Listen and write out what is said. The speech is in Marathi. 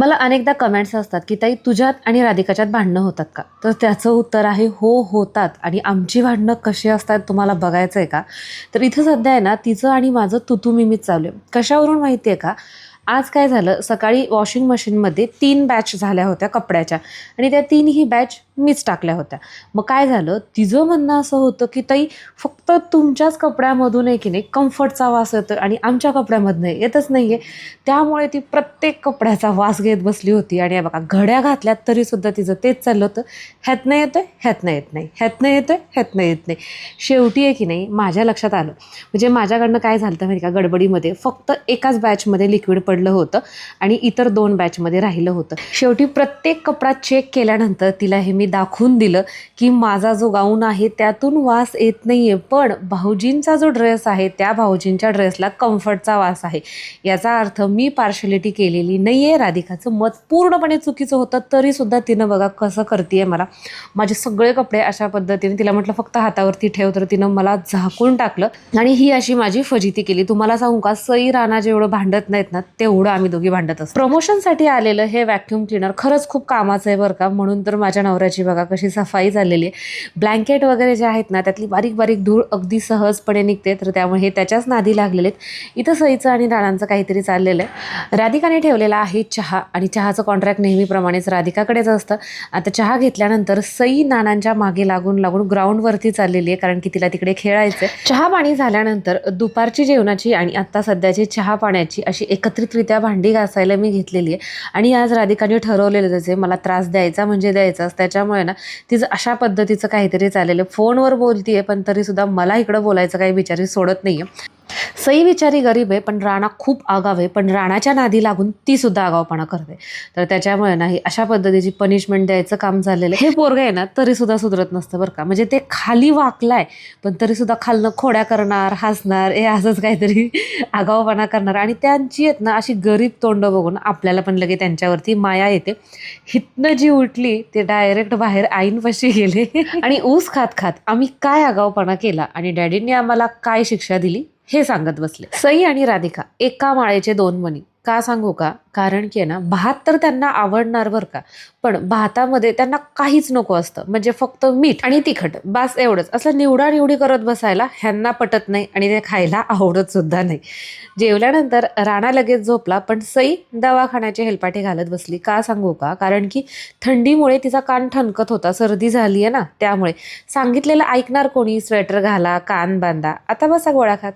मला अनेकदा कमेंट्स असतात की ताई तुझ्यात आणि राधिकाच्यात भांडणं होतात का? तर त्याचं उत्तर आहे हो होतात. आणि आमची भांडणं कशी असतात तुम्हाला बघायचं आहे का? तर इथं सध्या आहे ना तिचं आणि माझं तुतुमिमीच चालू आहे. कशावरून माहिती आहे का? आज काय झालं? सकाळी वॉशिंग मशीनमध्ये तीन बॅच झाल्या होत्या कपड्याच्या. आणि त्या तीनही बॅच मीच टाकल्या होत्या. मग काय झालं? तिचं म्हणणं असं होतं की ताई फक्त तुमच्याच कपड्यामधून आहे की नाही कम्फर्टचा वास येतो आणि आमच्या कपड्यामधनं येतच नाही आहे त्यामुळे ती प्रत्येक कपड्याचा वास घेत बसली होती. आणि बघा घड्या घातल्यात तरीसुद्धा तिचं तेच चाललं होतं. ह्यातनं येतं ह्यातनं येत नाही. ह्यातनं येतं ह्यातनं येत नाही. शेवटी आहे की नाही माझ्या लक्षात आलं. म्हणजे माझ्याकडनं काय झालं होतं माहिती का? गडबडीमध्ये फक्त एकाच बॅचमध्ये लिक्विड पडलं होतं आणि इतर दोन बॅचमध्ये राहिलं होतं. शेवटी प्रत्येक कपडा चेक केल्यानंतर तिला हे मी दाखवून दिलं की माझा जो गाऊन आहे त्यातून वास येत नाही आहे पण भाऊजींचा जो ड्रेस आहे त्या भाऊजींच्या ड्रेसला कम्फर्टचा वास आहे. याचा अर्थ मी पार्शलिटी केलेली नाही आहे राधिकाचं मत पूर्णपणे चुकीचं होतं. तरीसुद्धा तिनं बघा कसं करते मला. माझे सगळे कपडे अशा पद्धतीने तिला म्हटलं फक्त हातावरती ठेव तर तिनं मला झाकून टाकलं. आणि ही अशी माझी फजिती केली. तुम्हाला सांगू का? सई राणा जेवढं भांडत नाहीत ना तेवढं आम्ही दोघी भांडत असतो. प्रमोशनसाठी आलेलं हे व्हॅक्युम क्लिनर खरंच खूप कामाचं आहे बरं का. म्हणून तर माझ्या नवऱ्याची बघा कशी सफाई झालेली आहे. ब्लँकेट वगैरे जे आहेत ना त्यातली बारीक बारीक धूळ अगदी सहजपणे निघते तर त्यामुळे हे त्याच्याच नादी लागलेले आहेत. इथं सईचं आणि राणांचं काहीतरी चाललेलं आहे. राधिकाने ठेवलेला आहे चहा आणि चहाचं कॉन्ट्रॅक्ट नेहमीप्रमाणेच राधिकाकडेच असतं. आता चहा घेतल्यानंतर सई नानांच्या मागे लागून लागून ग्राउंडवरती चाललेली आहे कारण की तिला तिकडे खेळायचं आहे चहा पाणी झाल्यानंतर दुपारची जेवणाची आणि आत्ता सध्याची चहा पाण्याची अशी एकत्रित एकत्रितरित्या भांडी घासायला मी घेतलेली आहे. आणि आज राधिकाने ठरवलेलं त्याचे मला त्रास द्यायचा म्हणजे द्यायचाच त्याच्यामुळे ना तिचं अशा पद्धतीचं काहीतरी चाललेलं आहे. फोनवर बोलतीये पण तरीसुद्धा मला इकडं बोलायचं काही बिचारी सोडत नाही आहे सई विचारी गरीब आहे पण राणा खूप आगाव आहे पण राणाच्या नादी लागून ती सुद्धा आगावपणा करते. तर त्याच्यामुळे नाही अशा पद्धतीची पनिशमेंट द्यायचं काम झालेलं हे पोरगं आहे ना तरी सुद्धा सुधरत नसतं बरं का. म्हणजे ते खाली वाकलाय पण तरी सुद्धा खालनं खोड्या करणार हसणार हे असंच काहीतरी आगावपणा करणार. आणि त्यांची आहेत ना अशी गरीब तोंड बघून आपल्याला पण लगे त्यांच्यावरती माया येते. हितनं जी उठली ते डायरेक्ट बाहेर आईनपाशी गेले. आणि ऊस खात खात आम्ही काय आगावपणा केला? आणि डॅडींनी आम्हाला काय शिक्षा दिली? हे सांगत बसले. सई आणि राधिका एका माळेचे दोन मणी. का सांगू का? कारण की आहे ना भात तर त्यांना आवडणार बरं का. पण भातामध्ये त्यांना काहीच नको असतं. म्हणजे फक्त मीठ आणि तिखट. बास एवढंच. असं निवडा निवडी करत बसायला ह्यांना पटत नाही आणि ते खायला आवडत सुद्धा नाही. जेवल्यानंतर राणा लगेच झोपला पण सई दवाखान्याचे हेलपाटे घालत बसली. का सांगू का? कारण की थंडीमुळे तिचा कान ठणकत होता. सर्दी झाली आहे ना त्यामुळे. सांगितलेलं ऐकणार कोणी? स्वेटर घाला कान बांधा. आता बसा गोळा खात.